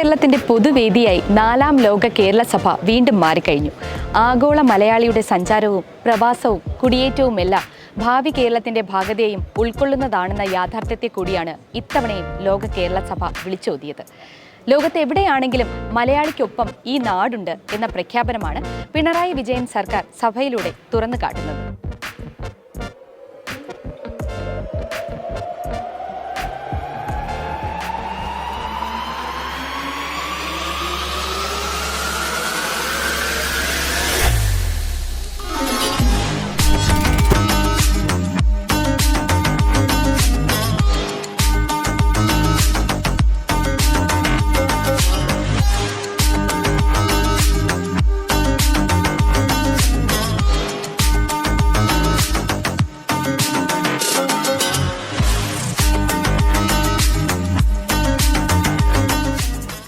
വിശ്വകേരളത്തിന്റെ പൊതുവേദിയായി നാലാം ലോക കേരള സഭ വീണ്ടും മാറിക്കഴിഞ്ഞു. ആഗോള മലയാളിയുടെ സഞ്ചാരവും പ്രവാസവും കുടിയേറ്റവും എല്ലാം ഭാവി കേരളത്തിന്റെ ഭാഗതയെയും ഉൾക്കൊള്ളുന്നതാണെന്ന യാഥാർത്ഥ്യത്തെ കൂടിയാണ് ഇത്തവണയും ലോക കേരള സഭ വിളിച്ചോതിയത്. ലോകത്ത് എവിടെയാണെങ്കിലും മലയാളിക്കൊപ്പം ഈ നാടുണ്ട് എന്ന പ്രഖ്യാപനമാണ് പിണറായി വിജയൻ സർക്കാർ സഭയിലൂടെ തുറന്നു കാട്ടുന്നത്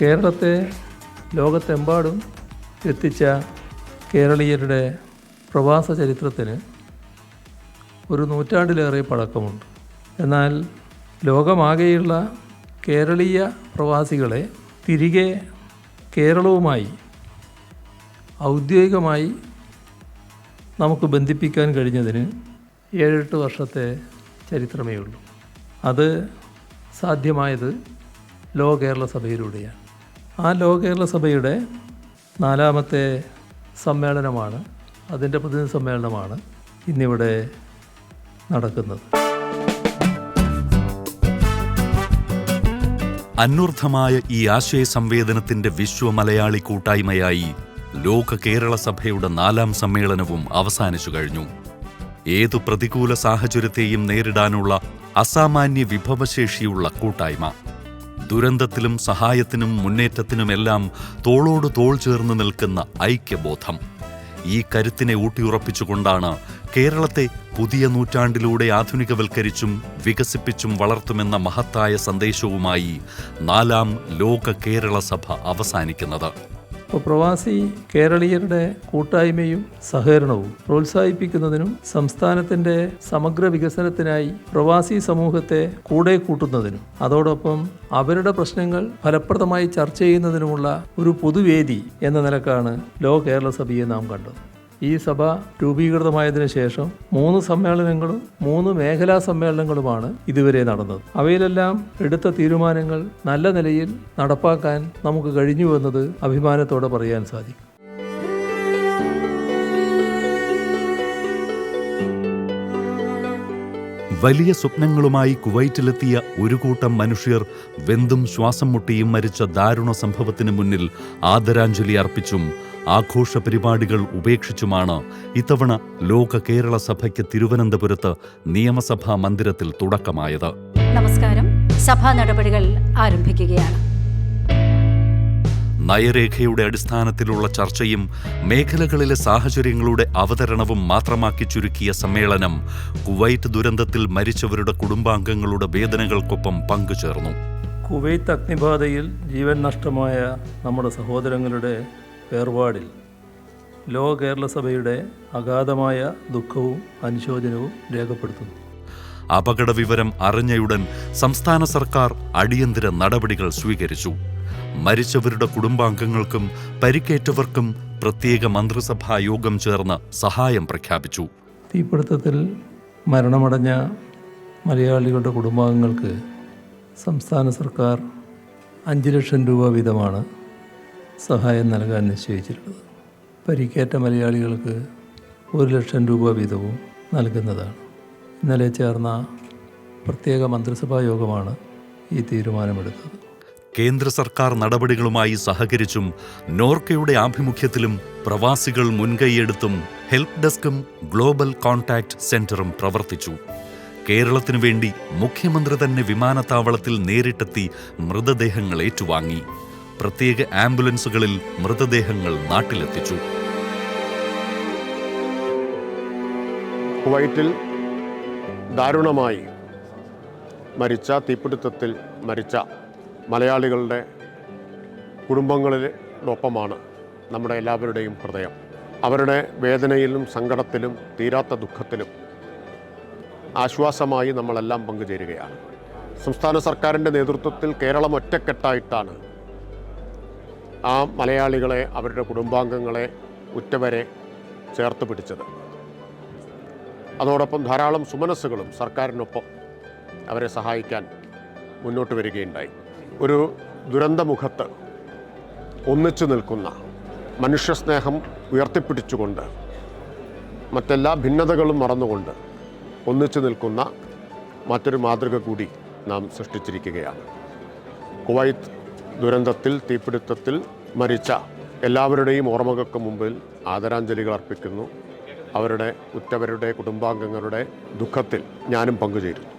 കേരളത്തെ ലോകത്തെമ്പാടും എത്തിച്ച കേരളീയരുടെ പ്രവാസ ചരിത്രത്തിന് ഒരു നൂറ്റാണ്ടിലേറെ പഴക്കമുണ്ട്. എന്നാൽ ലോകമാകെയുള്ള കേരളീയ പ്രവാസികളെ തിരികെ കേരളവുമായി ഔദ്യോഗികമായി നമുക്ക് ബന്ധിപ്പിക്കാൻ കഴിഞ്ഞതിന് ഏഴെട്ട് വർഷത്തെ ചരിത്രമേ ഉള്ളൂ അത് സാധ്യമായത് ലോ കേരള സഭയിലൂടെയാണ്. ആ ലോക കേരള സഭയുടെ നാലാമത്തെ സമ്മേളനമാണ്. അതിന്റെ പ്രതിനിധി സമ്മേളനമാണ് ഇന്നിവിടെ നടക്കുന്നത്. അന്വർത്ഥമായ ഈ ആശയ സംവേദനത്തിന്റെ വിശ്വമലയാളി കൂട്ടായ്മയായി ലോക കേരള സഭയുടെ നാലാം സമ്മേളനവും അവസാനിച്ചു കഴിഞ്ഞു. ഏതു പ്രതികൂല സാഹചര്യത്തെയും നേരിടാനുള്ള അസാമാന്യ വിഭവശേഷിയുള്ള കൂട്ടായ്മ. ദുരന്തത്തിലും സഹായത്തിനും മുന്നേറ്റത്തിനുമെല്ലാം തോളോട് തോൾ ചേർന്ന് നിൽക്കുന്ന ഐക്യബോധം. ഈ കരുത്തിനെ ഊട്ടിയുറപ്പിച്ചുകൊണ്ടാണ് കേരളത്തെ പുതിയ നൂറ്റാണ്ടിലൂടെ ആധുനികവൽക്കരിച്ചും വികസിപ്പിച്ചും വളർത്തുമെന്ന മഹത്തായ സന്ദേശവുമായി നാലാം ലോക കേരള സഭ അവസാനിക്കുന്നത്. അപ്പോൾ പ്രവാസി കേരളീയരുടെ കൂട്ടായ്മയും സഹകരണവും പ്രോത്സാഹിപ്പിക്കുന്നതിനും സംസ്ഥാനത്തിന്റെ സമഗ്ര വികസനത്തിനായി പ്രവാസി സമൂഹത്തെ കൂടെ കൂട്ടുന്നതിനും അതോടൊപ്പം അവരുടെ പ്രശ്നങ്ങൾ ഫലപ്രദമായി ചർച്ച ചെയ്യുന്നതിനുമുള്ള ഒരു പൊതുവേദി എന്ന നിലക്കാണ് ലോ കേരള സഭയെ നാം കണ്ടത്. ഈ സഭ രൂപീകൃതമായതിനു ശേഷം മൂന്ന് സമ്മേളനങ്ങളും മൂന്ന് മേഖലാ സമ്മേളനങ്ങളുമാണ് ഇതുവരെ നടന്നത്. അവയിലെല്ലാം എടുത്ത തീരുമാനങ്ങൾ നല്ല നിലയിൽ നടപ്പാക്കാൻ നമുക്ക് കഴിഞ്ഞുവെന്നത് അഭിമാനത്തോടെ പറയാൻ സാധിക്കും. വലിയ സ്വപ്നങ്ങളുമായി കുവൈറ്റിലെത്തിയ ഒരു കൂട്ടം മനുഷ്യർ വെന്തും ശ്വാസം മുട്ടിയും മരിച്ച ദാരുണ സംഭവത്തിന് മുന്നിൽ ആദരാഞ്ജലി അർപ്പിച്ചും ആഘോഷ പരിപാടികൾ ഉപേക്ഷിച്ചുമാണ് ഇത്തവണ ലോക കേരള സഭയ്ക്ക് തിരുവനന്തപുരത്ത് നിയമസഭാ മന്ദിരത്തിൽ തുടക്കമായത്. നമസ്കാരം. സഭാ നടപടികൾ ആരംഭിക്കുകയാണ്. നയരേഖയുടെ അടിസ്ഥാനത്തിലുള്ള ചർച്ചയും മേഖലകളിലെ സാഹചര്യങ്ങളുടെ അവതരണവും മാത്രമാക്കി ചുരുക്കിയ സമ്മേളനം കുവൈറ്റ് ദുരന്തത്തിൽ മരിച്ചവരുടെ കുടുംബാംഗങ്ങളുടെ വേദനകൾക്കൊപ്പം പങ്കുചേർന്നു. കുവൈത്ത് അഗ്നിബാധയിൽ ജീവൻ നഷ്ടമായ നമ്മുടെ സഹോദരങ്ങളുടെ വേർപാടിൽ ലോ കേരള സഭയുടെ അഗാധമായ ദുഃഖവും അനുശോചനവും രേഖപ്പെടുത്തുന്നു. അപകട വിവരം അറിഞ്ഞയുടൻ സംസ്ഥാന സർക്കാർ അടിയന്തര നടപടികൾ സ്വീകരിച്ചു. മരിച്ചവരുടെ കുടുംബാംഗങ്ങൾക്കും പരിക്കേറ്റവർക്കും പ്രത്യേക മന്ത്രിസഭാ യോഗം ചേർന്ന് സഹായം പ്രഖ്യാപിച്ചു. തീപിടുത്തത്തിൽ മരണമടഞ്ഞ മലയാളികളുടെ കുടുംബാംഗങ്ങൾക്ക് സംസ്ഥാന സർക്കാർ അഞ്ച് ലക്ഷം രൂപ വീതമാണ് സഹായം നൽകാൻ നിശ്ചയിച്ചിട്ടുള്ളത്. പരിക്കേറ്റ മലയാളികൾക്ക് ഒരു ലക്ഷം രൂപ വീതവും നൽകുന്നതാണ്. ഇന്നലെ ചേർന്ന പ്രത്യേക മന്ത്രിസഭാ യോഗമാണ് ഈ തീരുമാനമെടുത്തത്. കേന്ദ്ര സർക്കാർ നടപടികളുമായി സഹകരിച്ചും നോർക്കയുടെ ആഭിമുഖ്യത്തിലും പ്രവാസികൾ മുൻകൈയെടുത്തും ഹെൽപ്പ് ഡെസ്കും ഗ്ലോബൽ കോൺടാക്ട് സെന്ററും പ്രവർത്തിച്ചു. കേരളത്തിനു വേണ്ടി മുഖ്യമന്ത്രി തന്നെ വിമാനത്താവളത്തിൽ നേരിട്ടെത്തി മൃതദേഹങ്ങൾ ഏറ്റുവാങ്ങി. പ്രത്യേക ആംബുലൻസുകളിൽ മൃതദേഹങ്ങൾ നാട്ടിലെത്തിച്ചു. കുവൈറ്റിൽ ദാരുണമായി മരിച്ച തീപിടുത്തത്തിൽ മരിച്ച മലയാളികളുടെ കുടുംബങ്ങളിലൊപ്പമാണ് നമ്മുടെ എല്ലാവരുടെയും ഹൃദയം. അവരുടെ വേദനയിലും സങ്കടത്തിലും തീരാത്ത ദുഃഖത്തിലും ആശ്വാസമായി നമ്മളെല്ലാം പങ്കുചേരുകയാണ്. സംസ്ഥാന സർക്കാരിന്റെ നേതൃത്വത്തിൽ കേരളം ഒറ്റക്കെട്ടായിട്ടാണ് ആ മലയാളികളെ അവരുടെ കുടുംബാംഗങ്ങളെ ഉറ്റവരെ ചേർത്ത് പിടിച്ചത്. അതോടൊപ്പം ധാരാളം സുമനസ്സുകളും സർക്കാരിനൊപ്പം അവരെ സഹായിക്കാൻ മുന്നോട്ട് വരികയുണ്ടായി. ഒരു ദുരന്തമുഖത്ത് ഒന്നിച്ചു നിൽക്കുന്ന മനുഷ്യസ്നേഹം ഉയർത്തിപ്പിടിച്ചുകൊണ്ട് മറ്റെല്ലാ ഭിന്നതകളും മറന്നുകൊണ്ട് ഒന്നിച്ചു നിൽക്കുന്ന മറ്റൊരു മാതൃക കൂടി നാം സൃഷ്ടിച്ചിരിക്കുകയാണ്. കുവൈത്ത് ദുരന്തത്തിൽ തീപിടുത്തത്തിൽ മരിച്ച എല്ലാവരുടെയും ഓർമ്മകൾക്ക് മുമ്പിൽ ആദരാഞ്ജലികൾ അർപ്പിക്കുന്നു. അവരുടെ ഉറ്റവരുടെ കുടുംബാംഗങ്ങളുടെ ദുഃഖത്തിൽ ഞാനും പങ്കുചേരുന്നു.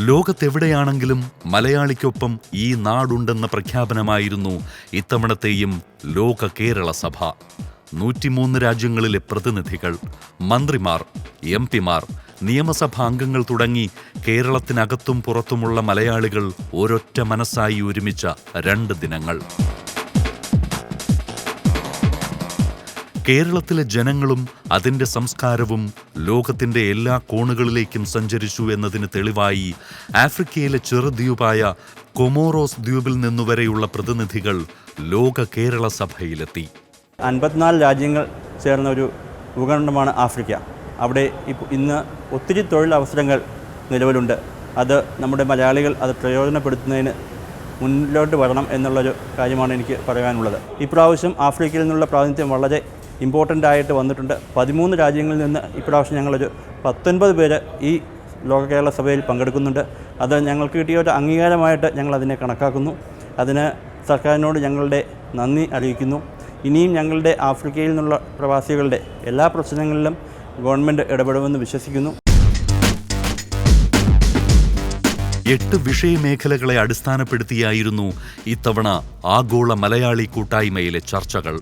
ലോകത്തെവിടെയാണെങ്കിലും മലയാളിക്കൊപ്പം ഈ നാടുണ്ടെന്ന പ്രഖ്യാപനമായിരുന്നു ഇത്തവണത്തെയും ലോക കേരള സഭ. നൂറ്റിമൂന്ന് രാജ്യങ്ങളിലെ പ്രതിനിധികൾ മന്ത്രിമാർ എം പിമാർ നിയമസഭാ അംഗങ്ങൾ തുടങ്ങി കേരളത്തിനകത്തും പുറത്തുമുള്ള മലയാളികൾ ഒരൊറ്റ മനസ്സായി ഒരുമിച്ച രണ്ട് ദിനങ്ങൾ. കേരളത്തിലെ ജനങ്ങളും അതിന്റെ സംസ്കാരവും ലോകത്തിന്റെ എല്ലാ കോണുകളിലേക്കും സഞ്ചരിച്ചു എന്നതിന് തെളിവായി ആഫ്രിക്കയിലെ ചെറുദ്വീപായ കൊമോറോസ് ദ്വീപിൽ നിന്നുവരെയുള്ള പ്രതിനിധികൾ ലോക കേരള സഭയിലെത്തി. അൻപത്തിനാല് രാജ്യങ്ങൾ ചേർന്ന ഒരു ഭൂഖണ്ഡമാണ് ആഫ്രിക്ക. അവിടെ ഇന്ന് ഒത്തിരി തൊഴിലവസരങ്ങൾ നിലവിലുണ്ട്. അത് നമ്മുടെ മലയാളികൾ അത് പ്രയോജനപ്പെടുത്തുന്നതിന് മുന്നിലോട്ട് വരണം എന്നുള്ളൊരു കാര്യമാണ് എനിക്ക് പറയാനുള്ളത്. ഇപ്രാവശ്യം ആഫ്രിക്കയിൽ നിന്നുള്ള പ്രാതിനിധ്യം വളരെ ഇമ്പോർട്ടന്റ് ആയിട്ട് വന്നിട്ടുണ്ട്. പതിമൂന്ന് രാജ്യങ്ങളിൽ നിന്ന് ഇപ്രാവശ്യം ഞങ്ങളൊരു പത്തൊൻപത് പേര് ഈ ലോക കേരള സഭയിൽ പങ്കെടുക്കുന്നുണ്ട്. അത് ഞങ്ങൾക്ക് കിട്ടിയ ഒരു അംഗീകാരമായിട്ട് ഞങ്ങൾ അതിനെ കണക്കാക്കുന്നു. അതിന് സർക്കാരിനോട് ഞങ്ങളുടെ നന്ദി അറിയിക്കുന്നു. ഇനിയും ഞങ്ങളുടെ ആഫ്രിക്കയിൽ നിന്നുള്ള പ്രവാസികളുടെ എല്ലാ പ്രശ്നങ്ങളിലും ഗവൺമെന്റ് ഇടപെടുമെന്ന് വിശ്വസിക്കുന്നു. എട്ട് വിഷയമേഖലകളെ അടിസ്ഥാനപ്പെടുത്തിയായിരുന്നു ഇത്തവണ ആഗോള മലയാളി കൂട്ടായ്മയിലെ ചർച്ചകൾ.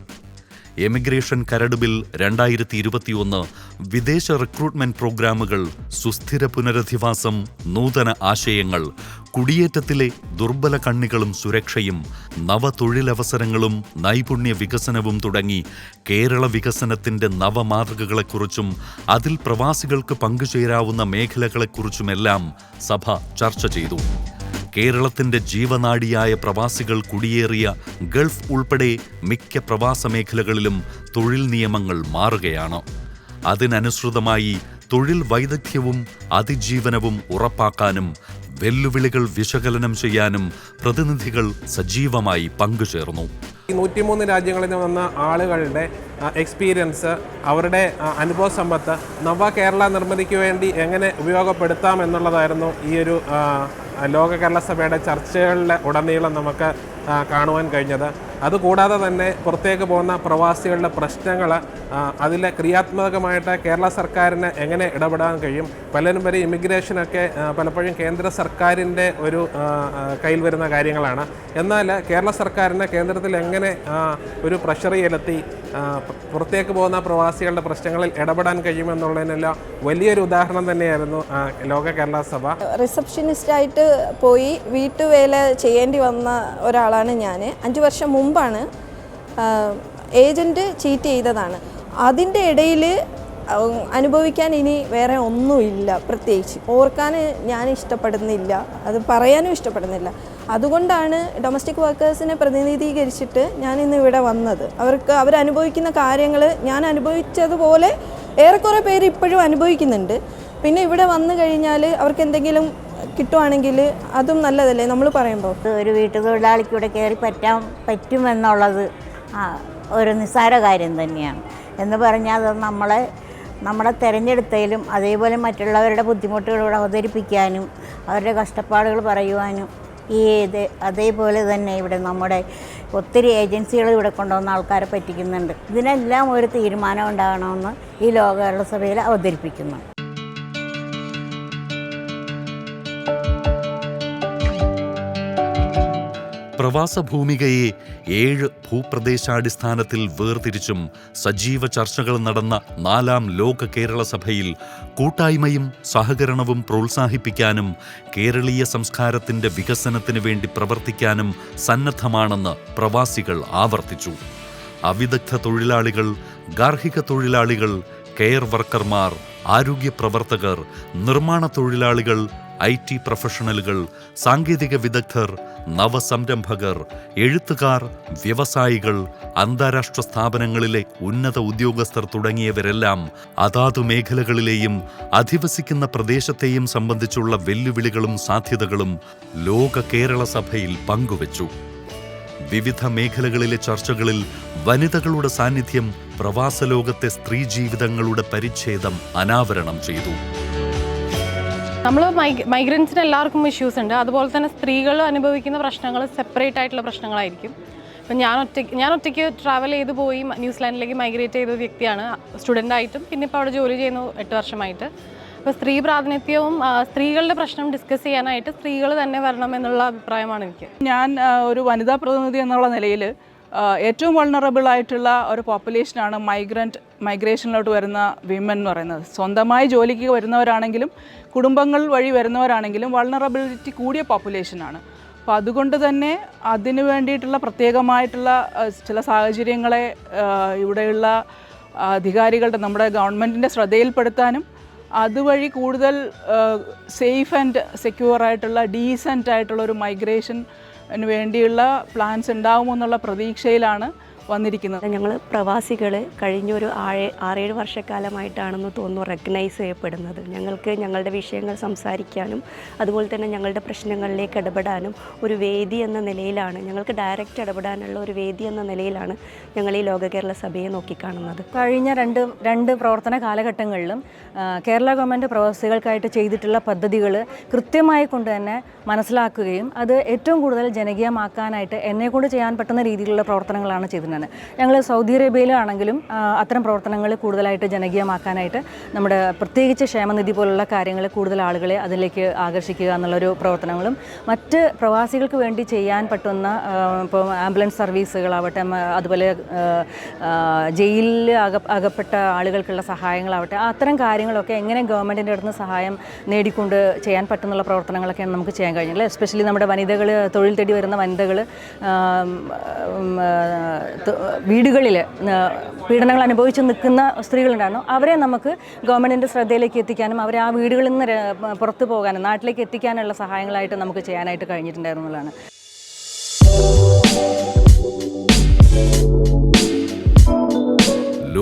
എമിഗ്രേഷൻ കരട് ബിൽ രണ്ടായിരത്തി ഇരുപത്തിയൊന്ന് വിദേശ റിക്രൂട്ട്മെന്റ് പ്രോഗ്രാമുകൾ സുസ്ഥിര പുനരധിവാസം നൂതന ആശയങ്ങൾ കുടിയേറ്റത്തിലെ ദുർബല കണ്ണികളും സുരക്ഷയും നവതൊഴിലവസരങ്ങളും നൈപുണ്യ വികസനവും തുടങ്ങി കേരള വികസനത്തിന്റെ നവമാതൃകകളെക്കുറിച്ചും അതിൽ പ്രവാസികൾക്ക് പങ്കുചേരാവുന്ന മേഖലകളെക്കുറിച്ചുമെല്ലാം സഭ ചർച്ച ചെയ്തു. കേരളത്തിന്റെ ജീവനാഡിയായ പ്രവാസികൾ കുടിയേറിയ ഗൾഫ് ഉൾപ്പെടെ മിക്ക പ്രവാസ മേഖലകളിലും തൊഴിൽ നിയമങ്ങൾ മാറുകയാണ്. അതിനനുസൃതമായി തൊഴിൽ വൈദഗ്ധ്യവും അതിജീവനവും ഉറപ്പാക്കാനും വെല്ലുവിളികൾ വിശകലനം ചെയ്യാനും പ്രതിനിധികൾ സജീവമായി പങ്കുചേർന്നു. നൂറ്റിമൂന്ന് രാജ്യങ്ങളിൽ നിന്ന് വന്ന ആളുകളുടെ എക്സ്പീരിയൻസ് അവരുടെ അനുഭവ സമ്പത്ത് നവ കേരള നിർമ്മിതിക്ക് വേണ്ടി എങ്ങനെ ഉപയോഗപ്പെടുത്താം എന്നുള്ളതായിരുന്നു ഈ ഒരു ലോക കേരള സഭയുടെ ചർച്ചകളിലെ ഉടനീളം നമുക്ക് കാണുവാൻ കഴിഞ്ഞത്. അതുകൂടാതെ തന്നെ പുറത്തേക്ക് പോകുന്ന പ്രവാസികളുടെ പ്രശ്നങ്ങൾ അതിലെ ക്രിയാത്മകമായിട്ട് കേരള സർക്കാരിന് എങ്ങനെ ഇടപെടാൻ കഴിയും? പലരും വരെ ഇമിഗ്രേഷനൊക്കെ പലപ്പോഴും കേന്ദ്ര സർക്കാരിന്റെ ഒരു കയ്യിൽ വരുന്ന കാര്യങ്ങളാണ്. എന്നാൽ കേരള സർക്കാരിന് കേന്ദ്രത്തിൽ എങ്ങനെ ഒരു പ്രഷർ ചെലുത്തി പുറത്തേക്ക് പോകുന്ന പ്രവാസികളുടെ പ്രശ്നങ്ങളിൽ ഇടപെടാൻ കഴിയുമെന്നുള്ളതിനെല്ലാം വലിയൊരു ഉദാഹരണം തന്നെയായിരുന്നു ലോക കേരള സഭ. റിസപ്ഷനിസ്റ്റായിട്ട് പോയി വീട്ടുവേല ചെയ്യേണ്ടി വന്ന ഒരാളാണ് ഞാൻ അഞ്ച് വർഷം മുമ്പാണ് ഏജന്റ് ചീറ്റ് ചെയ്തതാണ്. അതിന്റെ ഇടയിൽ അനുഭവിക്കാൻ ഇനി വേറെ ഒന്നുമില്ല പ്രത്യേകിച്ച്. ഓർക്കാൻ ഞാൻ ഇഷ്ടപ്പെടുന്നില്ല അത് പറയാനും ഇഷ്ടപ്പെടുന്നില്ല. അതുകൊണ്ടാണ് ഡൊമസ്റ്റിക് വർക്കേഴ്സിനെ പ്രതിനിധീകരിച്ചിട്ട് ഞാൻ ഇന്ന് ഇവിടെ വന്നത്. അവർക്ക് അവരനുഭവിക്കുന്ന കാര്യങ്ങൾ ഞാൻ അനുഭവിച്ചതുപോലെ ഏറെക്കുറെ പേര് ഇപ്പോഴും അനുഭവിക്കുന്നുണ്ട്. പിന്നെ ഇവിടെ വന്നു കഴിഞ്ഞാൽ അവർക്ക് എന്തെങ്കിലും കിട്ടുവാണെങ്കിൽ അതും നല്ലതല്ലേ നമ്മൾ പറയുമ്പോൾ? ഒരു വീട്ടുതൊഴിലാളിക്ക് ഇവിടെ കയറി പറ്റാൻ പറ്റുമെന്നുള്ളത് ഒരു നിസ്സാര കാര്യം തന്നെയാണ്. എന്ന് പറഞ്ഞാൽ അത് നമ്മളെ നമ്മളെ തിരഞ്ഞെടുത്തതിലും അതേപോലെ മറ്റുള്ളവരുടെ ബുദ്ധിമുട്ടുകൾ അവതരിപ്പിക്കാനും അവരുടെ കഷ്ടപ്പാടുകൾ പറയുവാനും ഈ ഇത് അതേപോലെ തന്നെ ഇവിടെ നമ്മുടെ ഒത്തിരി ഏജൻസികൾ ഇവിടെ കൊണ്ടുവന്ന ആൾക്കാരെ പറ്റിക്കുന്നുണ്ട്. ഇതിനെല്ലാം ഒരു തീരുമാനം ഉണ്ടാകണമെന്ന് ഈ ലോക കേരള സഭയിൽ അവതരിപ്പിക്കുന്നു. പ്രവാസ ഭൂമികയെ ഏഴ് ഭൂപ്രദേശാടിസ്ഥാനത്തിൽ വേർതിരിച്ചും സജീവ ചർച്ചകൾ നടന്ന നാലാം ലോക കേരള സഭയിൽ കൂട്ടായ്മയും സഹകരണവും പ്രോത്സാഹിപ്പിക്കാനും കേരളീയ സംസ്കാരത്തിന്റെ വികസനത്തിന് വേണ്ടി പ്രവർത്തിക്കാനും സന്നദ്ധമാണെന്ന് പ്രവാസികൾ ആവർത്തിച്ചു. അവിദഗ്ധ തൊഴിലാളികൾ ഗാർഹിക തൊഴിലാളികൾ കെയർ വർക്കർമാർ ആരോഗ്യ പ്രവർത്തകർ നിർമ്മാണ തൊഴിലാളികൾ ഐ ടി പ്രൊഫഷണലുകൾ സാങ്കേതിക വിദഗ്ധർ നവസംരംഭകർ എഴുത്തുകാർ വ്യവസായികൾ അന്താരാഷ്ട്ര സ്ഥാപനങ്ങളിലെ ഉന്നത ഉദ്യോഗസ്ഥർ തുടങ്ങിയവരെല്ലാം അതാതു മേഖലകളിലെയും അധിവസിക്കുന്ന പ്രദേശത്തെയും സംബന്ധിച്ചുള്ള വെല്ലുവിളികളും സാധ്യതകളും ലോക കേരള സഭയിൽ പങ്കുവച്ചു. വിവിധ മേഖലകളിലെ ചർച്ചകളിൽ വനിതകളുടെ സാന്നിധ്യം പ്രവാസലോകത്തെ സ്ത്രീ ജീവിതങ്ങളുടെ പരിച്ഛേദം അനാവരണം ചെയ്തു. നമ്മൾ മൈഗ്രൻസിന് എല്ലാവർക്കും ഇഷ്യൂസ് ഉണ്ട്. അതുപോലെ തന്നെ സ്ത്രീകൾ അനുഭവിക്കുന്ന പ്രശ്നങ്ങൾ സെപ്പറേറ്റ് ആയിട്ടുള്ള പ്രശ്നങ്ങളായിരിക്കും. ഇപ്പം ഞാൻ ഒറ്റയ്ക്ക് ഞാൻ ഒറ്റയ്ക്ക് ട്രാവൽ ചെയ്ത് പോയി ന്യൂസിലാൻഡിലേക്ക് മൈഗ്രേറ്റ് ചെയ്ത വ്യക്തിയാണ്. സ്റ്റുഡന്റ് ആയിട്ടും പിന്നെ ഇപ്പോൾ അവിടെ ജോലി ചെയ്യുന്നു എട്ട് വർഷമായിട്ട്. അപ്പോൾ സ്ത്രീ പ്രാതിനിധ്യവും സ്ത്രീകളുടെ പ്രശ്നം ഡിസ്കസ് ചെയ്യാനായിട്ട് സ്ത്രീകൾ തന്നെ വരണം എന്നുള്ള അഭിപ്രായമാണ് എനിക്ക്. ഞാൻ ഒരു വനിതാ പ്രതിനിധി എന്നുള്ള നിലയിൽ ഏറ്റവും വൾണറബിൾ ആയിട്ടുള്ള ഒരു പോപ്പുലേഷനാണ് മൈഗ്രന്റ് മൈഗ്രേഷനിലോട്ട് വരുന്ന വിമൻ എന്ന് പറയുന്നത്. സ്വന്തമായി ജോലിക്ക് വരുന്നവരാണെങ്കിലും കുടുംബങ്ങൾ വഴി വരുന്നവരാണെങ്കിലും വൾണറബിലിറ്റി കൂടിയ പോപ്പുലേഷനാണ് അപ്പോൾ അതുകൊണ്ട് തന്നെ അതിന് വേണ്ടിയിട്ടുള്ള പ്രത്യേകമായിട്ടുള്ള ചില സാഹചര്യങ്ങളെ ഇവിടെയുള്ള അധികാരികളുടെ നമ്മുടെ ഗവൺമെന്റിന്റെ ശ്രദ്ധയിൽപ്പെടുത്താനും അതുവഴി കൂടുതൽ സേഫ് ആൻഡ് സെക്യൂർ ആയിട്ടുള്ള ഡീസന്റ് ആയിട്ടുള്ള ഒരു മൈഗ്രേഷന് വേണ്ടിയുള്ള പ്ലാൻസ് ഉണ്ടാവുമെന്നുള്ള പ്രതീക്ഷയിലാണ് വന്നിരിക്കുന്നത്. ഞങ്ങൾ പ്രവാസികൾ കഴിഞ്ഞ ഒരു ആഴ് ആറേഴ് വർഷക്കാലമായിട്ടാണെന്ന് തോന്നുന്നു റെക്കഗ്നൈസ് ചെയ്യപ്പെടുന്നത്. ഞങ്ങൾക്ക് ഞങ്ങളുടെ വിഷയങ്ങൾ സംസാരിക്കാനും അതുപോലെ തന്നെ ഞങ്ങളുടെ പ്രശ്നങ്ങളിലേക്ക് ഇടപെടാനും ഒരു വേദി എന്ന നിലയിലാണ്. ഞങ്ങൾക്ക് ഡയറക്റ്റ് ഇടപെടാനുള്ള ഒരു വേദി എന്ന നിലയിലാണ് ഞങ്ങൾ ഈ ലോക കേരള സഭയെ നോക്കിക്കാണുന്നത്. കഴിഞ്ഞ രണ്ട് രണ്ട് പ്രവർത്തന കാലഘട്ടങ്ങളിലും കേരള ഗവൺമെന്റ് പ്രവാസികൾക്കായിട്ട് ചെയ്തിട്ടുള്ള പദ്ധതികൾ കൃത്യമായി കൊണ്ട് തന്നെ മനസ്സിലാക്കുകയും അത് ഏറ്റവും കൂടുതൽ ജനകീയമാക്കാനായിട്ട് എന്നെ കൊണ്ട് ചെയ്യാൻ പറ്റുന്ന രീതിയിലുള്ള പ്രവർത്തനങ്ങളാണ് ചെയ്തിരുന്നത് ഞങ്ങൾ സൗദി അറേബ്യയിലാണെങ്കിലും അത്തരം പ്രവർത്തനങ്ങൾ കൂടുതലായിട്ട് ജനകീയമാക്കാനായിട്ട് നമ്മുടെ പ്രത്യേകിച്ച് ക്ഷേമനിധി പോലുള്ള കാര്യങ്ങൾ കൂടുതൽ ആളുകളെ അതിലേക്ക് ആകർഷിക്കുക എന്നുള്ളൊരു പ്രവർത്തനങ്ങളും മറ്റ് പ്രവാസികൾക്ക് വേണ്ടി ചെയ്യാൻ പറ്റുന്ന ഇപ്പോൾ ആംബുലൻസ് സർവീസുകളാവട്ടെ അതുപോലെ ജയിലിൽ അക അകപ്പെട്ട ആളുകൾക്കുള്ള സഹായങ്ങളാവട്ടെ അത്തരം കാര്യങ്ങളൊക്കെ എങ്ങനെ ഗവൺമെന്റിന്റെ അടുത്ത് സഹായം നേടിക്കൊണ്ട് ചെയ്യാൻ പറ്റുന്നുള്ള പ്രവർത്തനങ്ങളൊക്കെയാണ് നമുക്ക് ചെയ്യാൻ കഴിഞ്ഞത് എസ്പെഷ്യലി നമ്മുടെ വനിതകൾ തൊഴിൽ തേടി വരുന്ന വനിതകൾ വീടുകളിൽ പീഡനങ്ങൾ അനുഭവിച്ച് നിൽക്കുന്ന സ്ത്രീകളുണ്ടായിരുന്നു. അവരെ നമുക്ക് ഗവൺമെന്റിന്റെ ശ്രദ്ധയിലേക്ക് എത്തിക്കാനും അവരെ ആ വീടുകളിൽ നിന്ന് പുറത്തു പോകാനും നാട്ടിലേക്ക് എത്തിക്കാനുള്ള സഹായങ്ങളായിട്ട് നമുക്ക് ചെയ്യാനായിട്ട് കഴിഞ്ഞിട്ടുണ്ടായിരുന്നു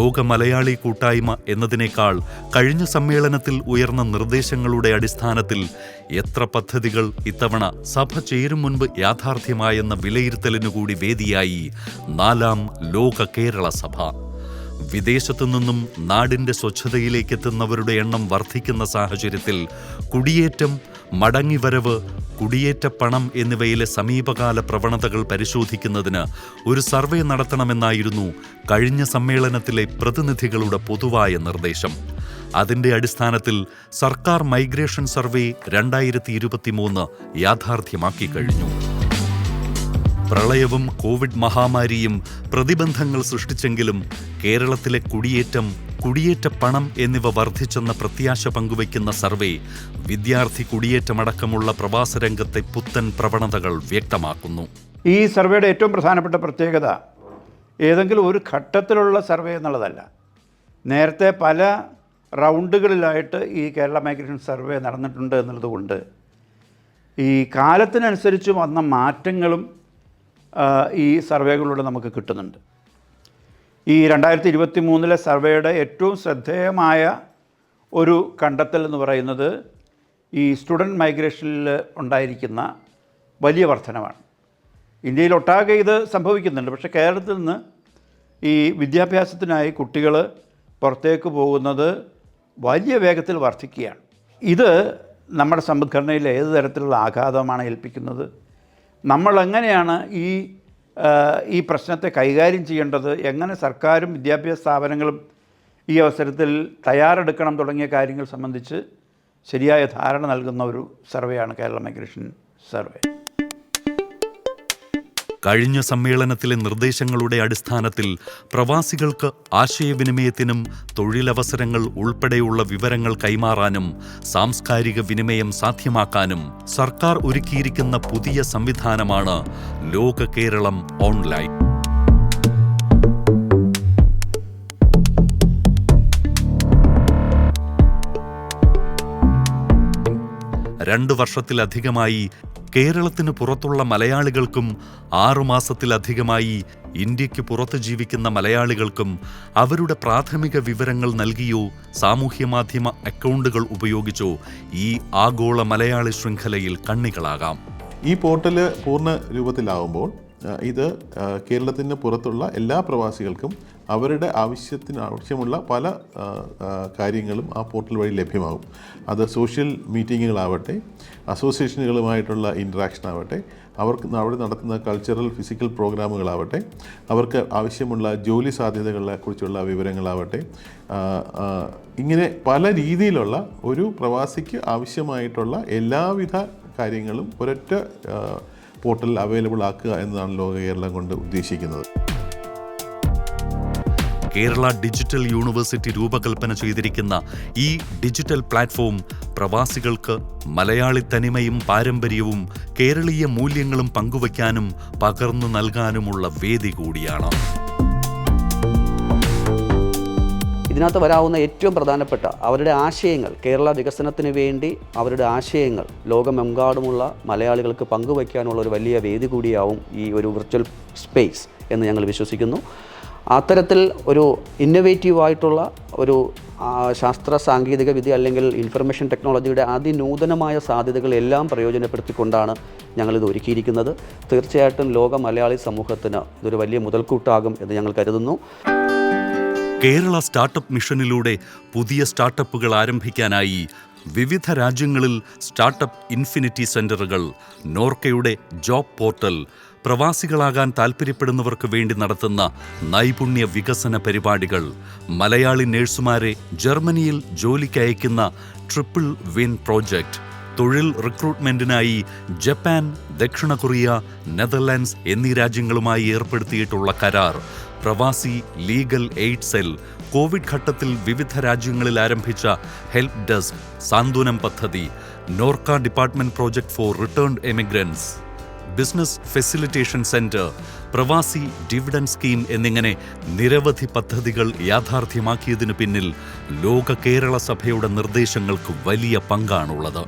ലോക മലയാളി കൂട്ടായ്മ എന്നതിനേക്കാൾ കഴിഞ്ഞ സമ്മേളനത്തിൽ ഉയർന്ന നിർദ്ദേശങ്ങളുടെ അടിസ്ഥാനത്തിൽ എത്ര പദ്ധതികൾ ഇത്തവണ സഭ ചേരും മുൻപ് യാഥാർത്ഥ്യമായെന്ന വിലയിരുത്തലിനുകൂടി വേദിയായി നാലാം ലോക കേരള സഭ. വിദേശത്തു നിന്നും നാടിന്റെ സ്വച്ഛതയിലേക്കെത്തുന്നവരുടെ എണ്ണം വർദ്ധിക്കുന്ന സാഹചര്യത്തിൽ കുടിയേറ്റം മടങ്ങിവരവ് കുടിയേറ്റ പണം എന്നിവയിലെ സമീപകാല പ്രവണതകൾ പരിശോധിക്കുന്നതിന് ഒരു സർവേ നടത്തണമെന്നായിരുന്നു കഴിഞ്ഞ സമ്മേളനത്തിലെ പ്രതിനിധികളുടെ പൊതുവായ നിർദ്ദേശം. അതിന്റെ അടിസ്ഥാനത്തിൽ സർക്കാർ മൈഗ്രേഷൻ സർവേ രണ്ടായിരത്തി ഇരുപത്തിമൂന്ന് യാഥാർത്ഥ്യമാക്കി കഴിഞ്ഞു. പ്രളയവും കോവിഡ് മഹാമാരിയും പ്രതിബന്ധങ്ങൾ സൃഷ്ടിച്ചെങ്കിലും കേരളത്തിലെ കുടിയേറ്റം കുടിയേറ്റ പണം എന്നിവ വർദ്ധിച്ചെന്ന പ്രത്യാശ പങ്കുവയ്ക്കുന്ന സർവേ വിദ്യാർത്ഥി കുടിയേറ്റമടക്കമുള്ള പ്രവാസ രംഗത്തെ പുത്തൻ പ്രവണതകൾ വ്യക്തമാക്കുന്നു. ഈ സർവേയുടെ ഏറ്റവും പ്രധാനപ്പെട്ട പ്രത്യേകത ഏതെങ്കിലും ഒരു ഘട്ടത്തിലുള്ള സർവേ എന്നുള്ളതല്ല. നേരത്തെ പല റൗണ്ടുകളിലായിട്ട് ഈ കേരള മൈഗ്രേഷൻ സർവേ നടന്നിട്ടുണ്ട് എന്നുള്ളതുകൊണ്ട് ഈ കാലത്തിനനുസരിച്ച് വന്ന മാറ്റങ്ങളും ഈ സർവേകളിലൂടെ നമുക്ക് കിട്ടുന്നുണ്ട്. ഈ രണ്ടായിരത്തി ഇരുപത്തി മൂന്നിലെ സർവേയുടെ ഏറ്റവും ശ്രദ്ധേയമായ ഒരു കണ്ടെത്തൽ എന്ന് പറയുന്നത് ഈ സ്റ്റുഡന്റ് മൈഗ്രേഷനിൽ ഉണ്ടായിരിക്കുന്ന വലിയ വർധനമാണ് ഇന്ത്യയിലൊട്ടാകെ ഇത് സംഭവിക്കുന്നുണ്ട്. പക്ഷേ കേരളത്തിൽ നിന്ന് ഈ വിദ്യാഭ്യാസത്തിനായി കുട്ടികൾ പുറത്തേക്ക് പോകുന്നത് വലിയ വേഗത്തിൽ വർദ്ധിക്കുകയാണ് ഇത് നമ്മുടെ സമ്പദ്ഘടനയിൽ ഏത് തരത്തിലുള്ള ആഘാതമാണ് ഏൽപ്പിക്കുന്നത്? നമ്മൾ എങ്ങനെയാണ് ഈ ഈ പ്രശ്നത്തെ കൈകാര്യം ചെയ്യേണ്ടത്? എങ്ങനെ സർക്കാരും വിദ്യാഭ്യാസ സ്ഥാപനങ്ങളും ഈ അവസരത്തിൽ തയ്യാറെടുക്കണം തുടങ്ങിയ കാര്യങ്ങൾ സംബന്ധിച്ച് ശരിയായ ധാരണ നൽകുന്ന ഒരു സർവേയാണ് കേരള മൈഗ്രേഷൻ സർവേ. കഴിഞ്ഞ സമ്മേളനത്തിലെ നിർദ്ദേശങ്ങളുടെ അടിസ്ഥാനത്തിൽ പ്രവാസികൾക്ക് ആശയവിനിമയത്തിനും തൊഴിലവസരങ്ങൾ ഉൾപ്പെടെയുള്ള വിവരങ്ങൾ കൈമാറാനും സാംസ്കാരിക വിനിമയം സാധ്യമാക്കാനും സർക്കാർ ഒരുക്കിയിരിക്കുന്ന പുതിയ സംവിധാനമാണ് ലോക കേരളം ഓൺലൈൻ. രണ്ടു വർഷത്തിലധികമായി കേരളത്തിന് പുറത്തുള്ള മലയാളികൾക്കും ആറുമാസത്തിലധികമായി ഇന്ത്യയ്ക്ക് പുറത്ത് ജീവിക്കുന്ന മലയാളികൾക്കും അവരുടെ പ്രാഥമിക വിവരങ്ങൾ നൽകിയോ സാമൂഹ്യമാധ്യമ അക്കൗണ്ടുകൾ ഉപയോഗിച്ചോ ഈ ആഗോള മലയാളി ശൃംഖലയിൽ കണ്ണികളാകാം. ഈ പോർട്ടൽ പൂർണ രൂപത്തിലാവുമ്പോൾ ഇത് കേരളത്തിന് പുറത്തുള്ള എല്ലാ പ്രവാസികൾക്കും അവരുടെ ആവശ്യത്തിന് ആവശ്യമുള്ള പല കാര്യങ്ങളും ആ പോർട്ടൽ വഴി ലഭ്യമാകും. അത് സോഷ്യൽ മീറ്റിങ്ങുകളാവട്ടെ അസോസിയേഷനുകളുമായിട്ടുള്ള ഇൻട്രാക്ഷൻ ആവട്ടെ അവർക്ക് അവിടെ നടത്തുന്ന കൾച്ചറൽ ഫിസിക്കൽ പ്രോഗ്രാമുകളാവട്ടെ അവർക്ക് ആവശ്യമുള്ള ജോലി സാധ്യതകളെ കുറിച്ചുള്ള വിവരങ്ങളാവട്ടെ ഇങ്ങനെ പല രീതിയിലുള്ള ഒരു പ്രവാസിക്ക് ആവശ്യമായിട്ടുള്ള എല്ലാവിധ കാര്യങ്ങളും ഒരൊറ്റ പോർട്ടലിൽ അവൈലബിൾ ആക്കുക എന്നതാണ് ലോക കേരളം കൊണ്ട് ഉദ്ദേശിക്കുന്നത്. കേരള ഡിജിറ്റൽ യൂണിവേഴ്സിറ്റി രൂപകൽപ്പന ചെയ്തിരിക്കുന്ന ഈ ഡിജിറ്റൽ പ്ലാറ്റ്ഫോം പ്രവാസികൾക്ക് മലയാളി തനിമയും പാരമ്പര്യവും കേരളീയ മൂല്യങ്ങളും പങ്കുവയ്ക്കാനും പകർന്നു നൽകാനുമുള്ള വേദി കൂടിയാണ്. ഇതിനകത്ത് വരാവുന്ന ഏറ്റവും പ്രധാനപ്പെട്ട അവരുടെ ആശയങ്ങൾ കേരള വികസനത്തിന് വേണ്ടി അവരുടെ ആശയങ്ങൾ ലോകമെമ്പാടുമുള്ള മലയാളികൾക്ക് പങ്കുവയ്ക്കാനുള്ള ഒരു വലിയ വേദി കൂടിയാവും ഈ ഒരു വിർച്വൽ സ്പേസ് എന്ന് ഞങ്ങൾ വിശ്വസിക്കുന്നു. അത്തരത്തിൽ ഒരു ഇന്നൊവേറ്റീവായിട്ടുള്ള ഒരു ശാസ്ത്ര സാങ്കേതിക വിദ്യ അല്ലെങ്കിൽ ഇൻഫർമേഷൻ ടെക്നോളജിയുടെ അതിനൂതനമായ സാധ്യതകളെല്ലാം പ്രയോജനപ്പെടുത്തിക്കൊണ്ടാണ് ഞങ്ങളിത് ഒരുക്കിയിരിക്കുന്നത്. തീർച്ചയായിട്ടും ലോക മലയാളി സമൂഹത്തിന് ഇതൊരു വലിയ മുതൽക്കൂട്ടാകും എന്ന് ഞങ്ങൾ കരുതുന്നു. കേരള സ്റ്റാർട്ടപ്പ് മിഷനിലൂടെ പുതിയ സ്റ്റാർട്ടപ്പുകൾ ആരംഭിക്കാനായി വിവിധ രാജ്യങ്ങളിൽ സ്റ്റാർട്ടപ്പ് ഇൻഫിനിറ്റി സെന്ററുകൾ നോർക്കയുടെ ജോബ് പോർട്ടൽ പ്രവാസികളാകാൻ താൽപ്പര്യപ്പെടുന്നവർക്ക് വേണ്ടി നടത്തുന്ന നൈപുണ്യ വികസന പരിപാടികൾ മലയാളി നഴ്സുമാരെ ജർമ്മനിയിൽ ജോലിക്ക് അയക്കുന്ന ട്രിപ്പിൾ വിൻ പ്രോജക്റ്റ് തൊഴിൽ റിക്രൂട്ട്മെന്റിനായി ജപ്പാൻ ദക്ഷിണ കൊറിയ നെതർലാൻഡ്സ് എന്നീ രാജ്യങ്ങളുമായി ഏർപ്പെടുത്തിയിട്ടുള്ള കരാർ പ്രവാസി ലീഗൽ എയ്ഡ് സെൽ കോവിഡ് ഘട്ടത്തിൽ വിവിധ രാജ്യങ്ങളിൽ ആരംഭിച്ച ഹെൽപ്പ് ഡെസ്ക് സാന്ത്വനം പദ്ധതി NORKA department project for returned emigrants business facilitation centre Pravasi dividend scheme എന്നിങ്ങനെ നിരവധി പദ്ധതികൾ യാഥാർത്ഥ്യമാക്കിയതിനു പിന്നിൽ ലോക കേരള സഭയുടെ നിർദ്ദേശങ്ങൾക്ക് വലിയ പങ്കാണുള്ളത്.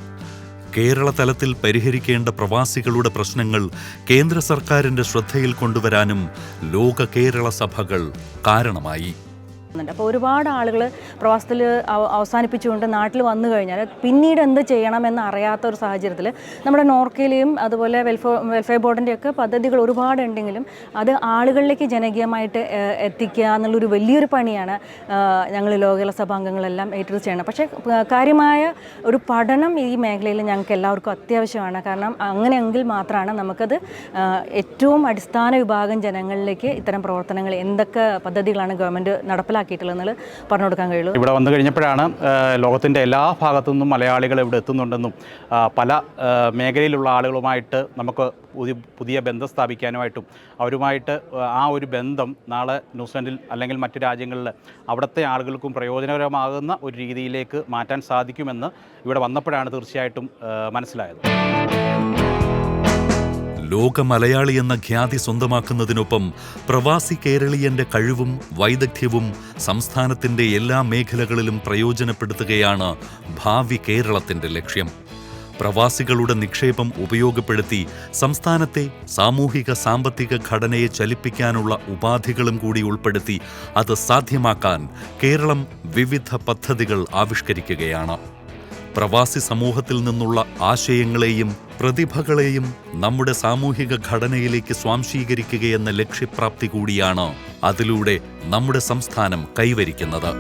കേരള തലത്തിൽ പരിഹരിക്കേണ്ട പ്രവാസികളുടെ പ്രശ്നങ്ങൾ കേന്ദ്ര സർക്കാരിന്റെ ശ്രദ്ധയിൽ കൊണ്ടുവരാനും ലോക കേരള സഭകൾ കാരണമായി. അപ്പോൾ ഒരുപാട് ആളുകൾ പ്രവാസത്തിൽ അവ- അവസാനിപ്പിച്ചുകൊണ്ട് നാട്ടിൽ വന്നു കഴിഞ്ഞാൽ പിന്നീട് എന്ത് ചെയ്യണമെന്ന് അറിയാത്ത ഒരു സാഹചര്യത്തിൽ നമ്മുടെ നോർക്കയിലെയും അതുപോലെ വെൽഫെയർ വെൽഫെയർ ബോർഡിന്റെ ഒക്കെ പദ്ധതികൾ ഒരുപാട് ഉണ്ടെങ്കിലും അത് ആളുകളിലേക്ക് ജനകീയമായിട്ട് എത്തിക്കുക എന്നുള്ളൊരു വലിയൊരു പണിയാണ് ഞങ്ങൾ ലോകകല സഭാംഗങ്ങളെല്ലാം ഏറ്റെടുത്ത് ചെയ്യണം പക്ഷേ കാര്യമായ ഒരു പഠനം ഈ മേഖലയിൽ ഞങ്ങൾക്ക് എല്ലാവർക്കും അത്യാവശ്യമാണ്. കാരണം അങ്ങനെയെങ്കിൽ മാത്രമാണ് നമുക്കത് ഏറ്റവും അടിസ്ഥാന വിഭാഗം ജനങ്ങളിലേക്ക് ഇത്തരം പ്രവർത്തനങ്ങൾ എന്തൊക്കെ പദ്ധതികളാണ് ഗവൺമെന്റ് നടപ്പിലാക്കിയിട്ടുള്ളത് എന്നുള്ളത് പറഞ്ഞു കൊടുക്കാൻ കഴിയുള്ളൂ. ഇവിടെ വന്നു കഴിഞ്ഞപ്പോഴാണ് ലോകത്തിന്റെ എല്ലാ ഭാഗത്തു നിന്നും മലയാളികൾ ഇവിടെ എത്തുന്നുണ്ടെന്നും പല മേഖലയിലുള്ള ആളുകളുമായിട്ട് നമുക്ക് പുതിയ പുതിയ ബന്ധം സ്ഥാപിക്കാനുമായിട്ടും അവരുമായിട്ട് ആ ഒരു ബന്ധം നാളെ ന്യൂസിലൻഡിൽ അല്ലെങ്കിൽ മറ്റു രാജ്യങ്ങളിൽ അവിടുത്തെ ആളുകൾക്കും പ്രയോജനകരമാകുന്ന ഒരു രീതിയിലേക്ക് മാറ്റാൻ സാധിക്കുമെന്ന് ഇവിടെ വന്നപ്പോഴാണ് തീർച്ചയായിട്ടും മനസ്സിലായത്. ലോക മലയാളി എന്ന ഖ്യാതി സ്വന്തമാക്കുന്നതിനൊപ്പം പ്രവാസി കേരളീയന്റെ കഴിവും വൈദഗ്ധ്യവും സംസ്ഥാനത്തിന്റെ എല്ലാ മേഖലകളിലും പ്രയോജനപ്പെടുത്തുകയാണ് ഭാവി കേരളത്തിന്റെ ലക്ഷ്യം. പ്രവാസികളുടെ നിക്ഷേപം ഉപയോഗപ്പെടുത്തി സംസ്ഥാനത്തെ സാമൂഹിക സാമ്പത്തിക ഘടനയെ ചലിപ്പിക്കാനുള്ള ഉപാധികളും കൂടി ഉൾപ്പെടുത്തി അത് സാധ്യമാക്കാൻ കേരളം വിവിധ പദ്ധതികൾ ആവിഷ്കരിക്കുകയാണ്. പ്രവാസി സമൂഹത്തിൽ നിന്നുള്ള ആശയങ്ങളെയും പ്രതിഭകളെയും നമ്മുടെ സാമൂഹിക ഘടനയിലേക്ക് സ്വാംശീകരിക്കുകയെന്ന ലക്ഷ്യപ്രാപ്തി കൂടിയാണ് അതിലൂടെ നമ്മുടെ സംസ്ഥാനം കൈവരിക്കുന്നത്.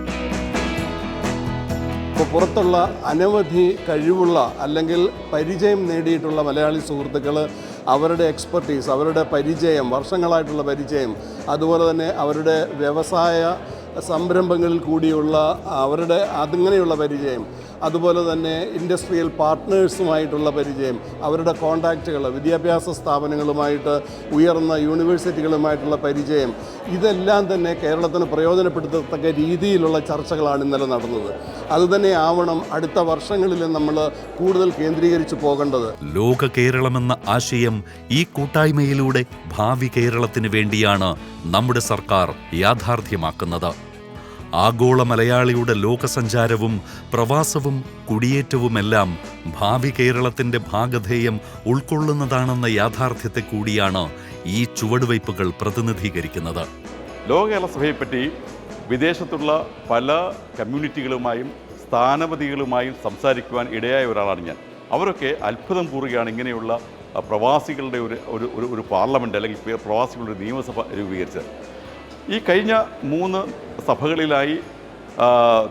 ഇപ്പോൾ പുറത്തുള്ള അനവധി കഴിവുള്ള അല്ലെങ്കിൽ പരിചയം നേടിയിട്ടുള്ള മലയാളി സുഹൃത്തുക്കൾ അവരുടെ എക്സ്പെർട്ടീസ് അവരുടെ പരിചയം വർഷങ്ങളായിട്ടുള്ള പരിചയം അതുപോലെ തന്നെ അവരുടെ വ്യവസായ സംരംഭങ്ങളിൽ കൂടിയുള്ള അവരുടെ അതിങ്ങനെയുള്ള പരിചയം അതുപോലെ തന്നെ ഇൻഡസ്ട്രിയൽ പാർട്ട്നേഴ്സുമായിട്ടുള്ള പരിചയം അവരുടെ കോൺടാക്റ്റുകൾ വിദ്യാഭ്യാസ സ്ഥാപനങ്ങളുമായിട്ട് ഉയർന്ന യൂണിവേഴ്സിറ്റികളുമായിട്ടുള്ള പരിചയം ഇതെല്ലാം തന്നെ കേരളത്തിന് പ്രയോജനപ്പെടുത്തത്തക്ക രീതിയിലുള്ള ചർച്ചകളാണ് ഇന്നലെ നടന്നത്. അതുതന്നെ ആവണം അടുത്ത വർഷങ്ങളിൽ നമ്മൾ കൂടുതൽ കേന്ദ്രീകരിച്ചു പോകേണ്ടത്. ലോക കേരളമെന്ന ആശയം ഈ കൂട്ടായ്മയിലൂടെ ഭാവി കേരളത്തിന് വേണ്ടിയാണ് നമ്മുടെ സർക്കാർ യാഥാർത്ഥ്യമാക്കുന്നത്. ആഗോള മലയാളിയുടെ ലോകസഞ്ചാരവും പ്രവാസവും കുടിയേറ്റവുമെല്ലാം ഭാവി കേരളത്തിന്റെ ഭാഗധേയം ഉൾക്കൊള്ളുന്നതാണെന്ന യാഥാർത്ഥ്യത്തെ കൂടിയാണ് ഈ ചുവടുവയ്പ്പുകൾ പ്രതിനിധീകരിക്കുന്നത്. ലോക കേരള സഭയെപ്പറ്റി വിദേശത്തുള്ള പല കമ്മ്യൂണിറ്റികളുമായും സ്ഥാനപതികളുമായും സംസാരിക്കുവാൻ ഇടയായ ഒരാളാണ് ഞാൻ. അവരൊക്കെ അത്ഭുതം കൂറുകയാണ് ഇങ്ങനെയുള്ള പ്രവാസികളുടെ ഒരു ഒരു ഒരു പാർലമെന്റ് അല്ലെങ്കിൽ പ്രവാസികളുടെ നിയമസഭ രൂപീകരിച്ചത്. ഈ കഴിഞ്ഞ മൂന്ന് സഭകളിലായി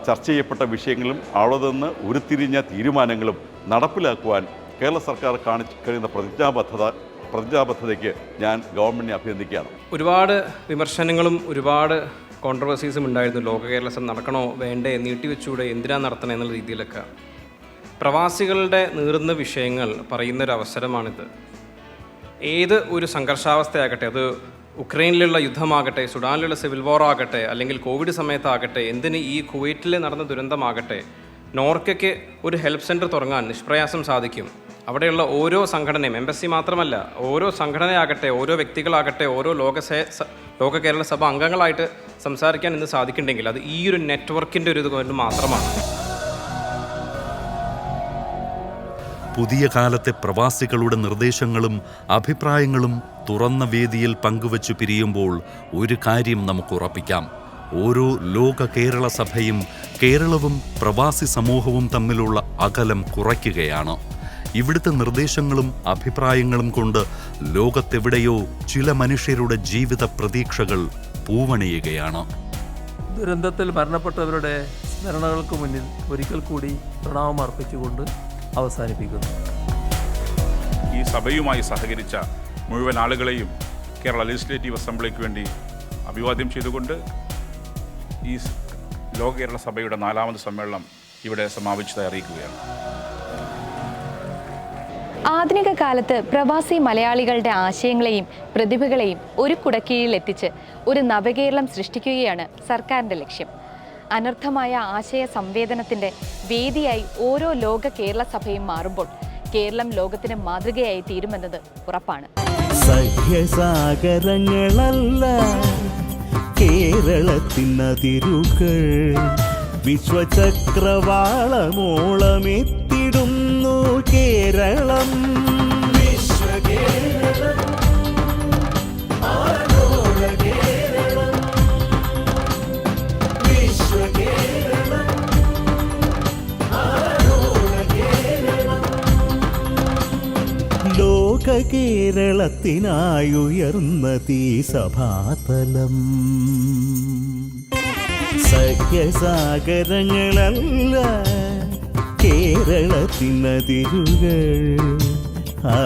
ചർച്ച ചെയ്യപ്പെട്ട വിഷയങ്ങളും അവിടെ നിന്ന് ഉരുത്തിരിഞ്ഞ തീരുമാനങ്ങളും നടപ്പിലാക്കുവാൻ കേരള സർക്കാർ കാണിച്ചു കഴിയുന്ന പ്രതിജ്ഞാബദ്ധത പ്രതിജ്ഞാബദ്ധതയ്ക്ക് ഞാൻ ഗവൺമെന്റിനെ അഭിനന്ദിക്കുകയാണ്. ഒരുപാട് വിമർശനങ്ങളും ഒരുപാട് കോൺട്രവേഴ്സീസും ഉണ്ടായിരുന്നു. ലോക കേരള സഭ നടക്കണോ വേണ്ടേ നീട്ടിവെച്ചൂടെ എന്തിനാ നടത്തണേ എന്നുള്ള രീതിയിലൊക്കെ. പ്രവാസികളുടെ നീറുന്ന വിഷയങ്ങൾ പറയുന്നൊരവസരമാണിത് ഏത് ഒരു സംഘർഷാവസ്ഥയാകട്ടെ അത് ഉക്രൈനിലുള്ള യുദ്ധമാകട്ടെ സുഡാനിലുള്ള സിവിൽ വാർ ആകട്ടെ അല്ലെങ്കിൽ കോവിഡ് സമയത്താകട്ടെ എന്തിന് ഈ കുവൈറ്റിൽ നടന്ന ദുരന്തമാകട്ടെ നോർക്കയ്ക്ക് ഒരു ഹെൽപ്പ് സെന്റർ തുടങ്ങാൻ നിഷ്പ്രയാസം സാധിക്കും. അവിടെയുള്ള ഓരോ സംഘടനയും എംബസി മാത്രമല്ല ഓരോ സംഘടനയാകട്ടെ ഓരോ വ്യക്തികളാകട്ടെ ഓരോ ലോകസേ ലോക കേരള സഭ അംഗങ്ങളായിട്ട് സംസാരിക്കാൻ ഇന്ന് സാധിക്കുന്നുണ്ടെങ്കിൽ അത് ഈ ഒരു നെറ്റ്വർക്കിന്റെ ഒരു ഇത് കൊണ്ട് മാത്രമാണ്. പുതിയ കാലത്തെ പ്രവാസികളുടെ നിർദ്ദേശങ്ങളും അഭിപ്രായങ്ങളും തുറന്ന വേദിയിൽ പങ്കുവച്ചു പിരിയുമ്പോൾ ഒരു കാര്യം നമുക്ക് ഉറപ്പിക്കാം. ഓരോ ലോക കേരള സഭയും കേരളവും പ്രവാസി സമൂഹവും തമ്മിലുള്ള അകലം കുറയ്ക്കുകയാണ്. ഇവിടുത്തെ നിർദ്ദേശങ്ങളും അഭിപ്രായങ്ങളും കൊണ്ട് ലോകത്തെവിടെയോ ചില മനുഷ്യരുടെ ജീവിത പ്രതീക്ഷകൾ പൂവണിയുകയാണ്. ദുരന്തത്തിൽ മരണപ്പെട്ടവരുടെ സ്മരണകൾക്ക് മുന്നിൽ ഒരിക്കൽ കൂടി പ്രണാമം അർപ്പിച്ചുകൊണ്ട് അവസാനിപ്പിക്കുന്നു. ഈ സഭയുമായി സഹകരിച്ച മുഴുവൻ ആളുകളെയും കേരള ലെജിസ്ലേറ്റീവ് അസംബ്ലിക്ക് വേണ്ടി അഭിവാദ്യം ചെയ്തുകൊണ്ട് ഈ ലോക കേരള സഭയുടെ നാലാമത് സമ്മേളനം ഇവിടെ സമാപിച്ചതായി അറിയിക്കുകയാണ്. ആധുനിക കാലത്ത് പ്രവാസി മലയാളികളുടെ ആശയങ്ങളെയും പ്രതിഭകളെയും ഒരു കുടക്കീഴിൽ എത്തിച്ച് ഒരു നവകേരളം സൃഷ്ടിക്കുകയാണ് സർക്കാരിന്റെ ലക്ഷ്യം. അനർത്ഥമായ ആശയ സംവേദനത്തിന്റെ വേദിയായി ഓരോ ലോക കേരള സഭയും മാറുമ്പോൾ കേരളം ലോകത്തിന് മാതൃകയായി തീരുമെന്നത് ഉറപ്പാണ്. സഹ്യസാഗരങ്ങളല്ല. കേരളത്തിനതിരുകൾ വിശ്വചക്രവാളമോളമെത്തിടുന്നു കേരളത്തിനായുയർന്ന തീ സഭാതലം. സഖ്യസാഗരങ്ങളല്ല കേരളത്തിനതിരുകൾ. ആ